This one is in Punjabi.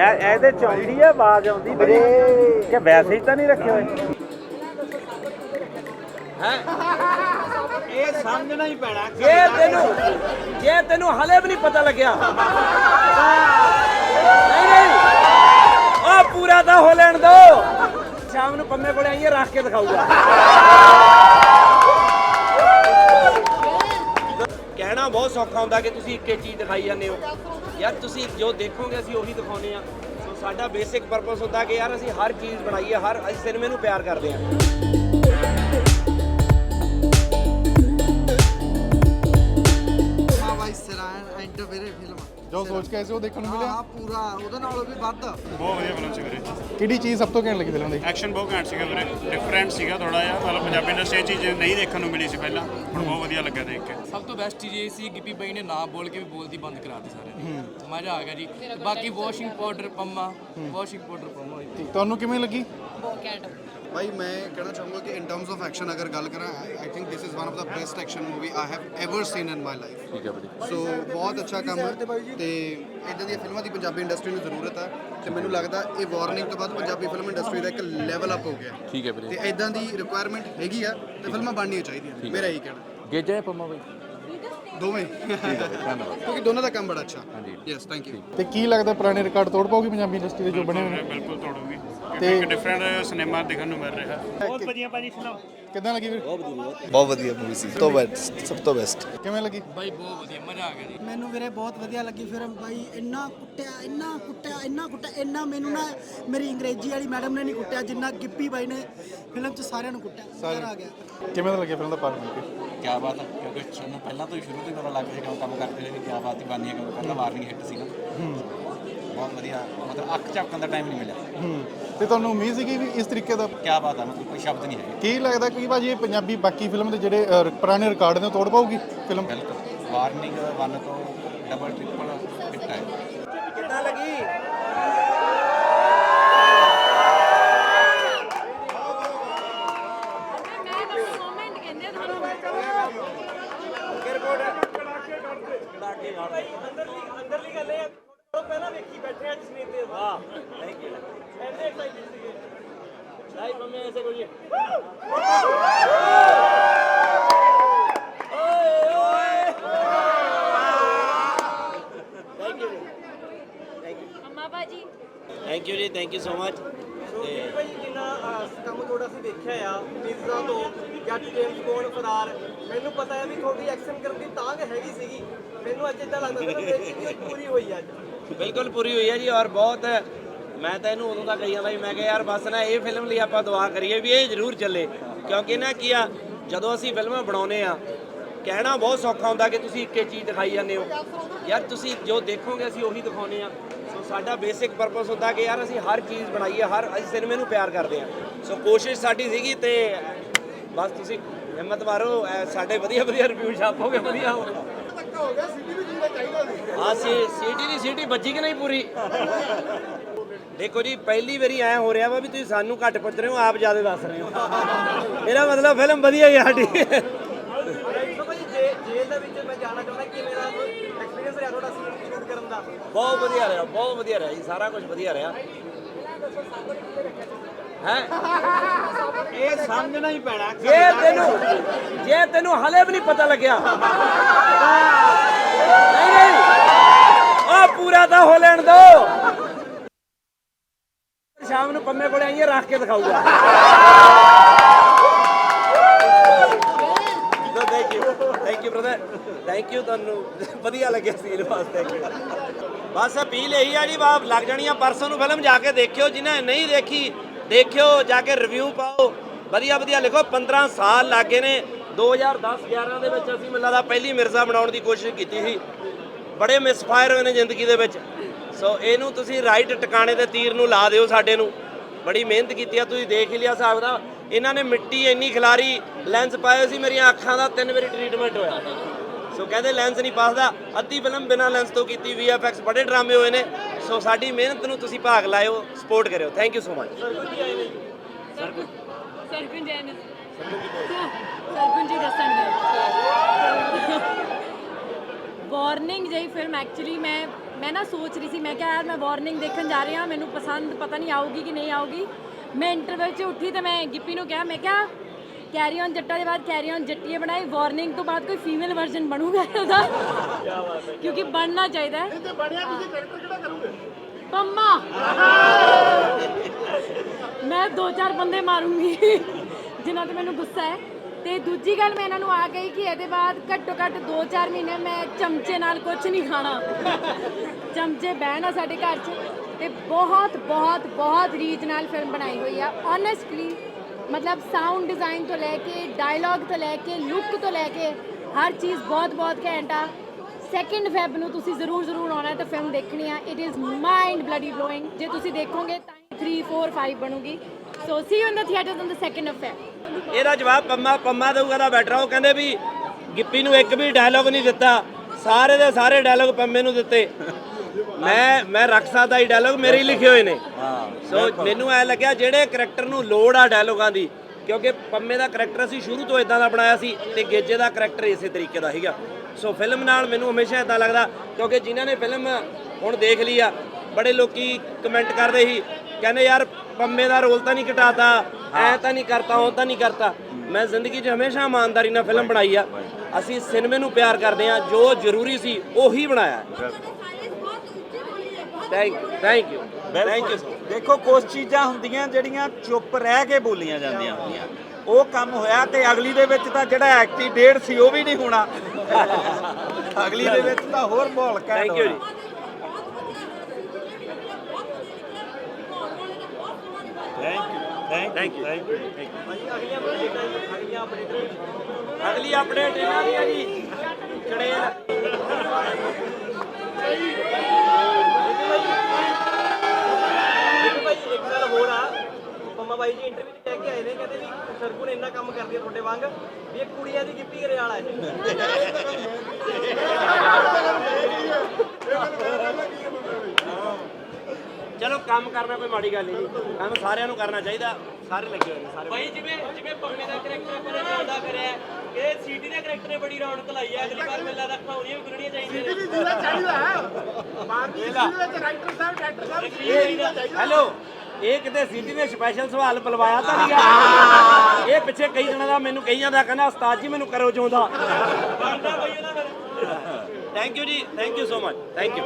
ਇਹ ਇਹਦੇ ਚ ਆਉਂਦੀ ਹੈ ਆਵਾਜ਼ ਆਉਂਦੀ ਮੇਰੀ? ਕਿ ਵੈਸੇ ਹੀ ਤਾਂ ਨਹੀਂ ਰੱਖੇ ਹੋਏ? ਹੈ? ਇਹ ਸਮਝਣਾ ਹੀ ਪੈਣਾ। ਜੇ ਤੈਨੂੰ ਜੇ ਤੈਨੂੰ ਹਲੇ ਵੀ ਨਹੀਂ ਪਤਾ ਲੱਗਿਆ। ਨਹੀਂ ਨਹੀਂ। ਉਹ ਪੂਰਾ ਤਾਂ ਹੋ ਲੈਣ ਦੋ। ਸ਼ਾਮ ਨੂੰ ਪੰਮੇ ਕੋਲੇ ਆਈਏ ਰੱਖ ਕੇ ਦਿਖਾਊਗਾ। ਕਹਿਣਾ ਬਹੁਤ ਸੌਖਾ ਹੁੰਦਾ ਕਿ ਤੁਸੀਂ ਇੱਕੇ ਚੀਜ਼ ਦਿਖਾਈ ਜਾਂਦੇ ਹੋ। ਯਾਰ ਤੁਸੀਂ ਜੋ ਦੇਖੋਗੇ ਅਸੀਂ ਉਹੀ ਦਿਖਾਉਨੇ ਆ ਸੋ ਸਾਡਾ ਬੇਸਿਕ ਪਰਪਸ ਹੁੰਦਾ ਕਿ ਯਾਰ ਅਸੀਂ ਹਰ ਚੀਜ਼ ਬਣਾਈਏ, ਹਰ ਅਸੀਂ ਸਿਨੇਮੇ ਨੂੰ ਪਿਆਰ ਕਰਦੇ ਹਾਂ। ਜੋ ਸੋਚ ਕੇ ਆਏ ਸੀ ਉਹ ਦੇਖਣ ਨੂੰ ਮਿਲਿਆ। ਹਾਂ, ਪੂਰਾ ਉਹਦੇ ਨਾਲੋਂ ਵੀ ਵੱਧ। ਬਹੁਤ ਵਧੀਆ ਫਿਲਮ ਸੀ ਵੀਰੇ। ਕਿਹੜੀ ਚੀਜ਼ ਸਭ ਤੋਂ ਘੈਂਟ ਲੱਗੀ ਫਿਲਮ ਦੀ? ਐਕਸ਼ਨ ਬਹੁਤ ਘੈਂਟ ਸੀਗਾ ਵੀਰੇ। ਡਿਫਰੈਂਟ ਸੀਗਾ ਥੋੜਾ ਜਿਹਾ ਮਤਲਬ ਪੰਜਾਬੀ ਇੰਡਸਟਰੀ 'ਚ ਚੀਜ਼ ਨਹੀਂ ਦੇਖਣ ਨੂੰ ਮਿਲੀ ਸੀ ਪਹਿਲਾਂ। ਹੁਣ ਬਹੁਤ ਵਧੀਆ ਲੱਗਾ ਦੇਖ ਕੇ। ਸਭ ਤੋਂ ਬੈਸਟ ਚੀਜ਼ ਇਹ ਸੀ ਗਿੱਪੀ ਬਾਈ ਨੇ ਨਾ ਬੋਲ ਕੇ ਵੀ ਬੋਲਦੀ ਬੰਦ ਕਰਾ ਦਿੱਤੀ ਸਾਰਿਆਂ ਨੇ। ਮਜ਼ਾ ਆ ਗਿਆ ਜੀ। ਬਾਕੀ washing powder Pamma washing powder Pamma. ਤੁਹਾਨੂੰ ਕਿਵੇਂ ਲੱਗੀ? ਭਾਈ ਮੈਂ ਕਹਿਣਾ ਚਾਹੂੰਗਾ ਕਿ ਇਨ ਟਰਮਸ ਆਫ ਐਕਸ਼ਨ ਅਗਰ ਗੱਲ ਕਰਾਂ I think this is one of the best action movie I have ever seen in my life ਠੀਕ ਹੈ ਬਈ ਸੋ ਬਹੁਤ ਅੱਛਾ ਕੰਮ ਹੈ ਤੇ ਇਦਾਂ ਦੀਆਂ ਫਿਲਮਾਂ ਦੀ ਪੰਜਾਬੀ ਇੰਡਸਟਰੀ ਨੂੰ ਜ਼ਰੂਰਤ ਹੈ ਤੇ ਮੈਨੂੰ ਲੱਗਦਾ ਇਹ ਵਾਰਨਿੰਗ ਤੋਂ ਬਾਅਦ ਪੰਜਾਬੀ ਫਿਲਮ ਇੰਡਸਟਰੀ ਦਾ ਇੱਕ ਲੈਵਲ ਅਪ ਹੋ ਗਿਆ। ਠੀਕ ਹੈ ਵੀਰੇ ਤੇ ਇਦਾਂ ਦੀ ਰਿਕੁਆਇਰਮੈਂਟ ਹੈਗੀ ਆ ਤੇ ਫਿਲਮਾਂ ਬਣਨੀਆਂ ਚਾਹੀਦੀਆਂ ਮੇਰਾ ਇਹੀ ਕਹਿਣਾ। ਗੇਜਾ ਹੈ ਪੰਮਾ ਬਾਈ? ਦੋਵੇਂ। ਕਿਉਂਕਿ ਦੋਨਾਂ ਦਾ ਕੰਮ ਬੜਾ ਅੱਛਾ। ਹਾਂਜੀ। ਯੈਸ ਥੈਂਕ ਯੂ ਤੇ ਕੀ ਲੱਗਦਾ ਪੁਰਾਣੇ ਰਿਕਾਰਡ ਤੋੜ ਪਾਉਗੀ ਪੰਜਾਬੀ ਇੰਡਸਟਰੀ ਦੇ ਜੋ ਬਣੇ ਹੋਏ ਨੇ? ਬਿਲਕੁਲ ਤੋੜੂਗੀ। ਕਿਉਂਕਿ ਇੱਕ ਡਿਫਰੈਂਟ ਸਿਨੇਮਾ ਦੇਖਣ ਨੂੰ ਮਿਲ ਰਿਹਾ। ਬਹੁਤ ਵਧੀਆ ਭਾਜੀ ਫਿਲਮ ਕਿੱਦਾਂ ਲੱਗੀ ਵੀਰ? ਬਹੁਤ ਵਧੀਆ ਮੂਵੀ ਸੀ ਤੋਂ ਬੈਸਟ ਸਭ ਤੋਂ ਬੈਸਟ ਕਿਵੇਂ ਲੱਗੀ? ਬਾਈ ਬਹੁਤ ਵਧੀਆ ਮਜ਼ਾ ਆ ਗਿਆ ਜੀ। ਮੈਨੂੰ ਵੀਰੇ ਬਹੁਤ ਵਧੀਆ ਲੱਗੀ ਫਿਲਮ ਬਾਈ ਇੰਨਾ ਕੁੱਟਿਆ ਇੰਨਾ ਕੁੱਟਿਆ ਇੰਨਾ ਕੁੱਟਿਆ ਇੰਨਾ ਮੈਨੂੰ ਨਾ ਮੇਰੀ ਅੰਗਰੇਜ਼ੀ ਵਾਲੀ ਮੈਡਮ ਨੇ ਨਹੀਂ ਕੁੱਟਿਆ ਜਿੰਨਾ ਗਿੱਪੀ ਬਾਈ ਨੇ ਫਿਲਮ 'ਚ ਸਾਰਿਆਂ ਨੂੰ ਕੁੱਟਿਆ ਸਾਰਾ। ਆ ਗਿਆ। ਕਿਵੇਂ ਦਾ ਲੱਗਿਆ ਫਿਲਮ ਦਾ ਪਾਰਟ ਮਿਲ ਕੇ? ਕੀ ਬਾਤ ਹੈ ਕਿਉਂਕਿ ਸਾਨੂੰ ਪਹਿਲਾਂ ਤੋਂ ਹੀ ਸ਼ੁਰੂ ਤੋਂ ਹੀ ਪਤਾ ਲੱਗ ਰਿਹਾ ਕਿ ਕੰਮ ਕਰਦੇ ਰਹੇ ਕਿ ਕੀ ਬਾਤ ਹੀ ਬਾਨੀ ਹੈ ਕਿਉਂਕਿ ਪਹਿਲਾਂ ਵਾਰਨਿੰਗ ਹਿੱਟ ਸੀ ਨਾ। ਬਹੁਤ ਵਧੀਆ ਮਤਲਬ ਅੱਖ ਝਪਕਣ ਦਾ ਟਾਈਮ ਨਹੀਂ ਮਿਲਿਆ। ਹੂੰ ਤੇ ਤੁਹਾਨੂੰ ਉਮੀਦ ਸੀਗੀ ਵੀ ਇਸ ਤਰੀਕੇ ਦਾ ਕੀ ਬਾਤ ਹੈ ਮਤਲਬ ਕੋਈ ਸ਼ਬਦ ਨਹੀਂ ਹੈ ਕੀ ਲੱਗਦਾ ਕਿ ਭਾਜੀ ਇਹ ਪੰਜਾਬੀ ਬਾਕੀ ਫਿਲਮ ਦੇ ਜਿਹੜੇ ਅ, ਪੁਰਾਣੇ ਰਿਕਾਰਡ ਨੇ ਉਹ ਤੋੜ ਪਾਉਗੀ ਫਿਲਮ? ਬਿਲਕੁਲ। ਵਾਰਨਿੰਗ ਵਨ ਤੋਂ ਡਬਲ ਟ੍ਰਿਪਲ ਹਿੱਟ ਹੈ। ਕਿੱਦਾਂ ਲੱਗੀ? ਮੈਂ ਤਾਂ ਕਮੈਂਟ ਕਹਿੰਦੇ ਤੁਹਾਨੂੰ ਅੰਦਰਲੀ ਅੰਦਰਲੀ ਗੱਲ ਇਹ ਆ। ਉਹ ਪਹਿਲਾਂ ਵੇਖੀ ਬੈਠੇ ਆ ਜਸਮੀਤ ਦੇ। ਵਾਹ। ਥੈਂਕ ਯੂ ਐਨੇ ਐਕਸਾਈਟਡ ਸੀਗੇ ਲਾਈਵ ਮੰਮੀ ਐਸੇ ਓਏ ਥੈਂਕ ਯੂ ਅੰਮਾ ਬਾਜੀ thank you ji thank you so much ਤੇ ਭਾਈ ਜਿੰਨਾ ਕੰਮ ਤੁਹਾਡਾ ਅਸੀਂ ਦੇਖਿਆ ਆ ਮਿਰਜ਼ਾ ਤੋਂ ਜੱਟ ਜੇਮਸ ਬੌਂਡ ਫਰਾਰ। ਮੈਨੂੰ ਪਤਾ ਹੈ ਵੀ ਤੁਹਾਡੀ ਐਕਸ਼ਨ ਕਰਨ ਦੀ ਤਾਂਗ ਹੈਗੀ ਸੀਗੀ। ਮੈਨੂੰ ਅੱਜ ਇਦਾਂ ਲੱਗਦਾ ਕਿ ਮੇਰੀ ਪੂਰੀ ਹੋਈ ਅੱਜ। ਬਿਲਕੁਲ ਪੂਰੀ ਹੋਈ ਹੈ ਜੀ ਔਰ ਬਹੁਤ ਮੈਂ ਤਾਂ ਇਹਨੂੰ ਉਦੋਂ ਦਾ ਕਹੀ ਜਾਂਦਾ ਸੀ, ਮੈਂ ਕਿਹਾ ਯਾਰ ਬਸ ਨਾ ਇਹ ਫਿਲਮ ਲਈ ਆਪਾਂ ਦੁਆ ਕਰੀਏ ਵੀ ਇਹ ਜ਼ਰੂਰ ਚੱਲੇ। ਕਿਉਂਕਿ ਨਾ ਕੀ ਆ, ਜਦੋਂ ਅਸੀਂ ਫਿਲਮਾਂ ਬਣਾਉਨੇ ਆ, ਕਹਿਣਾ ਬਹੁਤ ਸੌਖਾ ਹੁੰਦਾ ਕਿ ਤੁਸੀਂ ਇੱਕੇ ਚੀਜ਼ ਦਿਖਾਈ ਜਾਂਦੇ ਹੋ। ਯਾਰ ਤੁਸੀਂ ਜੋ ਦੇਖੋਗੇ ਅਸੀਂ ਉਹੀ ਦਿਖਾਉਨੇ ਆ। ਸੋ ਸਾਡਾ ਬੇਸਿਕ ਪਰਪਸ ਹੁੰਦਾ ਕਿ ਯਾਰ ਅਸੀਂ ਹਰ ਚੀਜ਼ ਬਣਾਈਏ, ਹਰ ਅਸੀਂ ਸਿਨੇਮੇ ਨੂੰ ਪਿਆਰ ਕਰਦੇ ਆ। ਸੋ ਕੋਸ਼ਿਸ਼ ਸਾਡੀ ਸੀਗੀ ਤੇ ਬਸ ਤੁਸੀਂ ਹਿੰਮਤ ਮਾਰੋ ਸਾਡੇ ਵਧੀਆ ਵਧੀਆ ਰਿਵਿਊ ਛਾਪੋਗੇ ਵਧੀਆ ਹੋ ਹਾਂ ਸੀ ਸੀਟੀ ਦੀ ਸੀਟੀ ਵੱਜੀ ਕਿ ਨਹੀਂ ਪੂਰੀ? ਦੇਖੋ ਜੀ ਪਹਿਲੀ ਵਾਰੀ ਐ ਹੋ ਰਿਹਾ ਵਾ ਵੀ ਤੁਸੀਂ ਸਾਨੂੰ ਘੱਟ ਪੁੱਛ ਰਹੇ ਹੋ ਆਪ ਜ਼ਿਆਦਾ ਦੱਸ ਰਹੇ ਹੋ। ਮੇਰਾ ਮਤਲਬ ਫਿਲਮ ਵਧੀਆ ਹੀ ਸਾਡੀ। ਬਹੁਤ ਵਧੀਆ ਰਿਹਾ ਬਹੁਤ ਵਧੀਆ ਰਿਹਾ ਜੀ ਸਾਰਾ ਕੁਝ ਵਧੀਆ ਰਿਹਾ। ਹੈ। ਇਹ ਸਮਝਣਾ ਹੀ ਪੈਣਾ। ਜੇ ਤੈਨੂੰ ਜੇ ਤੈਨੂੰ ਹਲੇ ਵੀ ਨਹੀਂ ਪਤਾ ਲੱਗਿਆ। ਨਹੀਂ ਨਹੀਂ। ਉਹ ਪੂਰਾ ਤਾਂ ਹੋ ਲੈਣ ਦੋ। ਸ਼ਾਮ ਨੂੰ ਪੰਮੇ ਕੋਲੇ ਆਈਏ ਰੱਖ ਕੇ ਦਿਖਾਊਗਾ। Thank you thank you brother thank you ਤੁਹਾਨੂੰ। ਵਧੀਆ ਲੱਗਿਆ ਸੀਨ ਵਾਸਤੇ। ਥੈਂਕ ਯੂ ਬਸ ਅਪੀਲ ਇਹੀ ਆ ਜੀ ਬਾਪ ਲੱਗ ਜਾਣੀ ਆ ਪਰਸੋਂ ਨੂੰ ਫਿਲਮ ਜਾ ਕੇ ਦੇਖਿਓ। ਜਿਨ੍ਹਾਂ ਨੇ ਨਹੀਂ ਦੇਖੀ ਦੇਖਿਓ, ਜਾ ਕੇ ਰਿਵਿਊ ਪਾਓ। ਵਧੀਆ ਵਧੀਆ ਲਿਖੋ 15 ਸਾਲ ਲੱਗੇ ਨੇ। 2010 11 ਦੇ ਵਿੱਚ ਅਸੀਂ ਮੈਨੂੰ ਲੱਗਦਾ ਪਹਿਲੀ ਮਿਰਜ਼ਾ ਬਣਾਉਣ ਦੀ ਕੋਸ਼ਿਸ਼ ਕੀਤੀ ਸੀ। ਬੜੇ ਮਿਸਫਾਇਰ ਹੋਏ ਨੇ ਜ਼ਿੰਦਗੀ ਦੇ ਵਿੱਚ। ਸੋ ਇਹਨੂੰ ਤੁਸੀਂ ਰਾਈਟ ਟਿਕਾਣੇ ਤੇ ਤੀਰ ਨੂੰ ਲਾ ਦਿਓ ਸਾਡੇ ਨੂੰ। ਬੜੀ ਮਿਹਨਤ ਕੀਤੀ ਆ, ਤੁਸੀਂ ਦੇਖ ਹੀ ਲਿਆ ਹਿਸਾਬ ਦਾ। ਇਹਨਾਂ ਨੇ ਮਿੱਟੀ ਇੰਨੀ ਖਿਲਾਰੀ ਲੈਂਸ ਪਾਏ ਸੀ, ਮੇਰੀਆਂ ਅੱਖਾਂ ਦਾ ਤਿੰਨ ਵਾਰੀ ਟ੍ਰੀਟਮੈਂਟ ਹੋਇਆ। ਸੋ ਕਹਿੰਦੇ ਲੈਂਸ ਨਹੀਂ ਪਾਸਦਾ। ਅੱਧੀ ਫਿਲਮ ਬਿਨਾਂ ਲੈਂਸ ਤੋਂ ਕੀਤੀ VFX ਬੜੇ ਡਰਾਮੇ ਹੋਏ ਨੇ। ਸੋ ਸਾਡੀ ਮਿਹਨਤ ਨੂੰ ਤੁਸੀਂ ਭਾਗ ਲਾਇਓ। ਸਪੋਰਟ ਕਰਿਓ। Thank you so much sarpanch Jain sarpanch ji? ਦੱਸਣਗੇ ਵਾਰਨਿੰਗ ਜਿਹੀ ਫਿਲਮ ਐਕਚੁਅਲੀ ਮੈਂ ਮੈਂ ਨਾ ਸੋਚ ਰਹੀ ਸੀ। ਮੈਂ ਕਿਹਾ ਯਾਰ ਮੈਂ ਵਾਰਨਿੰਗ ਦੇਖਣ ਜਾ ਰਹੀ ਹਾਂ। ਮੈਨੂੰ ਪਸੰਦ ਪਤਾ ਨਹੀਂ ਆਊਗੀ ਕਿ ਨਹੀਂ ਆਊਗੀ। ਮੈਂ ਇੰਟਰਵਲ 'ਚ ਉੱਠੀ ਤੇ ਮੈਂ ਗਿੱਪੀ ਨੂੰ ਕਿਹਾ। ਮੈਂ ਕਿਹਾ ਕੈਰੀ ਔਨ ਜੱਟਾ ਦੇ ਬਾਅਦ ਕੈਰੀ ਔਨ ਜੱਟੀਏ ਬਣਾਈ ਵਾਰਨਿੰਗ ਤੋਂ ਬਾਅਦ ਕੋਈ ਫੀਮੇਲ ਵਰਜ਼ਨ ਬਣੂਗਾ ਇਹਦਾ। ਕਿਉਂਕਿ ਬਣਨਾ ਚਾਹੀਦਾ ਹੈ। ਇਹਦੇ ਬਣਿਆ ਤੁਸੀਂ ਕੈਰੈਕਟਰ ਕਿਹੜਾ ਕਰੋਗੇ? ਪੰਮਾ। ਮੈਂ ਦੋ ਚਾਰ ਬੰਦੇ ਮਾਰੂੰਗੀ ਜਿਨ੍ਹਾਂ ਤੇ ਮੈਨੂੰ ਗੁੱਸਾ ਹੈ। ਤੇ ਦੂਜੀ ਗੱਲ ਮੈਂ ਇਹਨਾਂ ਨੂੰ ਆ ਗਈ ਕਿ ਇਹਦੇ ਬਾਅਦ ਘੱਟੋ ਘੱਟ 2-4 ਮਹੀਨੇ ਮੈਂ ਚਮਚੇ ਨਾਲ ਕੁਝ ਨਹੀਂ ਖਾਣਾ। ਚਮਚੇ ਬਹਿਣ ਆ ਸਾਡੇ ਘਰ 'ਚ। ਤੇ ਬਹੁਤ ਬਹੁਤ ਬਹੁਤ ਰੀਝ ਨਾਲ ਫਿਲਮ ਬਣਾਈ ਹੋਈ ਆ। ਓਨੈਸਟਲੀ ਮਤਲਬ ਸਾਊਂਡ ਡਿਜ਼ਾਈਨ ਤੋਂ ਲੈ ਕੇ ਡਾਇਲੌਗ ਤੋਂ ਲੈ ਕੇ ਲੁੱਕ ਤੋਂ ਲੈ ਕੇ ਹਰ ਚੀਜ਼ ਬਹੁਤ ਬਹੁਤ ਘੈਂਟ ਆ ਸੈਕਿੰਡ ਫੈਬ ਨੂੰ ਤੁਸੀਂ ਜ਼ਰੂਰ ਜ਼ਰੂਰ ਆਉਣਾ ਹੈ ਤੇ ਫਿਲਮ ਦੇਖਣੀ ਆ it is mind bloody blowing ਜੇ ਤੁਸੀਂ ਦੇਖੋਗੇ ਤਾਂ 3 4 5 ਬਣੂਗੀ so see you in the theatres on the second of Feb ਇਹਦਾ ਜਵਾਬ ਪੰਮਾ ਪੰਮਾ ਦਊਗਾ ਦਾ ਬੈਟਰ ਉਹ ਕਹਿੰਦੇ ਵੀ ਗਿੱਪੀ ਨੂੰ ਇੱਕ ਵੀ ਡਾਇਲੋਗ ਨਹੀਂ ਦਿੱਤਾ। ਸਾਰੇ ਦੇ ਸਾਰੇ ਡਾਇਲੋਗ ਪੰਮੇ ਨੂੰ ਦਿੱਤੇ। ਮੈਂ ਮੈਂ ਰੱਖ ਸਕਦਾ ਹੀ ਡਾਇਲੋਗ ਮੇਰੇ ਹੀ ਲਿਖੇ ਹੋਏ ਨੇ। ਸੋ ਮੈਨੂੰ ਐ ਲੱਗਿਆ ਜਿਹੜੇ ਕਰੈਕਟਰ ਨੂੰ ਲੋੜ ਆ ਡਾਇਲੋਗਾਂ ਦੀ ਕਿਉਂਕਿ ਪੰਮੇ ਦਾ ਕਰੈਕਟਰ ਅਸੀਂ ਸ਼ੁਰੂ ਤੋਂ ਇਦਾਂ ਦਾ ਬਣਾਇਆ ਸੀ ਤੇ ਗੇਜੇ ਦਾ ਕਰੈਕਟਰ ਇਸੇ ਤਰੀਕੇ ਦਾ ਸੀਗਾ। ਸੋ ਫਿਲਮ ਨਾਲ ਮੈਨੂੰ ਹਮੇਸ਼ਾ ਇਦਾਂ ਲੱਗਦਾ ਕਿਉਂਕਿ ਜਿਨ੍ਹਾਂ ਨੇ ਫਿਲਮ ਹੁਣ ਦੇਖ ਲਈ ਆ ਬੜੇ ਲੋਕੀ ਕਮੈਂਟ ਕਰਦੇ ਸੀ ਕਹਿੰਦੇ ਯਾਰ ਪੰਮੇ ਦਾ ਰੋਲ ਤਾਂ ਨਹੀਂ ਘਟਾਤਾ ਐ ਤਾਂ ਨਹੀਂ ਕਰਤਾ ਉਹ ਤਾਂ ਨਹੀਂ ਕਰਤਾ। ਮੈਂ ਜ਼ਿੰਦਗੀ 'ਚ ਹਮੇਸ਼ਾ ਇਮਾਨਦਾਰੀ ਨਾਲ ਫਿਲਮ ਬਣਾਈ ਆ। ਅਸੀਂ ਸਿਨੇਮੇ ਨੂੰ ਪਿਆਰ ਕਰਦੇ ਆ ਜੋ ਜ਼ਰੂਰੀ ਸੀ ਉਹੀ ਬਣਾਇਆ। Thank you thank you thank you ਦੇਖੋ ਕੁਝ ਚੀਜ਼ਾਂ ਹੁੰਦੀਆਂ ਜਿਹੜੀਆਂ ਚੁੱਪ ਰਹਿ ਕੇ ਬੋਲੀਆਂ ਜਾਂਦੀਆਂ ਹੁੰਦੀਆਂ। ਉਹ ਕੰਮ ਹੋਇਆ ਤੇ ਅਗਲੀ ਦੇ ਵਿੱਚ ਤਾਂ ਜਿਹੜਾ ਐਕਟੀ ਡੇਢ ਸੀ ਉਹ ਵੀ ਨਹੀਂ ਹੋਣਾ। ਅਗਲੀ ਦੇ ਵਿੱਚ ਤਾਂ ਹੋਰ ਮਾਹੌਲ ਘੈਂਟ ਥੈਂਕ ਯੂ ਜੀ। ਥੈਂਕ ਯੂ ਅਗਲੀਆਂ ਅਪਡੇਟਾਂ ਅਗਲੀ ਅਪਡੇਟ ਇਹਨਾਂ ਦੀ ਹੈ ਜੀ। ਚੜੇਲ ਬਾਈ ਜੀ ਇੰਟਰਵਿਊ 'ਚ ਕਹਿ ਕੇ ਆਏ ਨੇ ਕਹਿੰਦੇ ਵੀ ਸਰਗੁਣ ਇੰਨਾ ਕੰਮ ਕਰਦੀ ਆ ਤੁਹਾਡੇ ਵਾਂਗ ਵੀ ਇਹ ਕੁੜੀਆਂ ਦੀ ਗਿੱਪੀ ਕਰੇ ਵਾਲਾ ਹੈ। ਚਲੋ ਕੰਮ ਕਰਨਾ ਕੋਈ ਮਾੜੀ ਗੱਲ ਨਹੀਂ ਜੀ। ਕੰਮ ਸਾਰਿਆਂ ਨੂੰ ਕਰਨਾ ਚਾਹੀਦਾ। ਸਾਰੇ ਲੱਗੇ ਹੋਏ ਨੇ ਸਾਰੇ ਭਾਈ ਜਿਵੇਂ ਜਿਵੇਂ ਪੰਮੇ ਦਾ ਕਰੈਕਟਰ ਆਪਾਂ ਨੇ ਜ਼ਿਆਦਾ ਕਰਿਆ ਇਹ ਸੀਟੀ ਦੇ ਕਰੈਕਟਰ ਨੇ ਬੜੀ ਰੌਣਕ ਲਾਈ ਹੈ ਅਗਲੀ ਵਾਰ ਮੇਲਾ ਰੱਖਣਾ ਹੋਣੀਆਂ ਵੀ ਗੁਰੜੀਆਂ ਚਾਹੀਦੀਆਂ ਨੇ। ਹੈਲੋ। ਇਹ ਕਿਤੇ ਸਿਟੀ ਨੇ ਸਪੈਸ਼ਲ ਸਵਾਲ ਬੁਲਵਾਇਆ ਤਾਂ ਨਹੀਂ ਆ। ਇਹ ਪਿੱਛੇ ਕਈ ਦਿਨਾਂ ਦਾ ਮੈਨੂੰ ਕਹੀ ਜਾਂਦਾ ਕਹਿੰਦਾ ਉਸਤਾਦ ਜੀ ਮੈਨੂੰ ਕਰੋ ਚਾਹੁੰਦਾ ਥੈਂਕ ਯੂ ਜੀ thank you so much thank you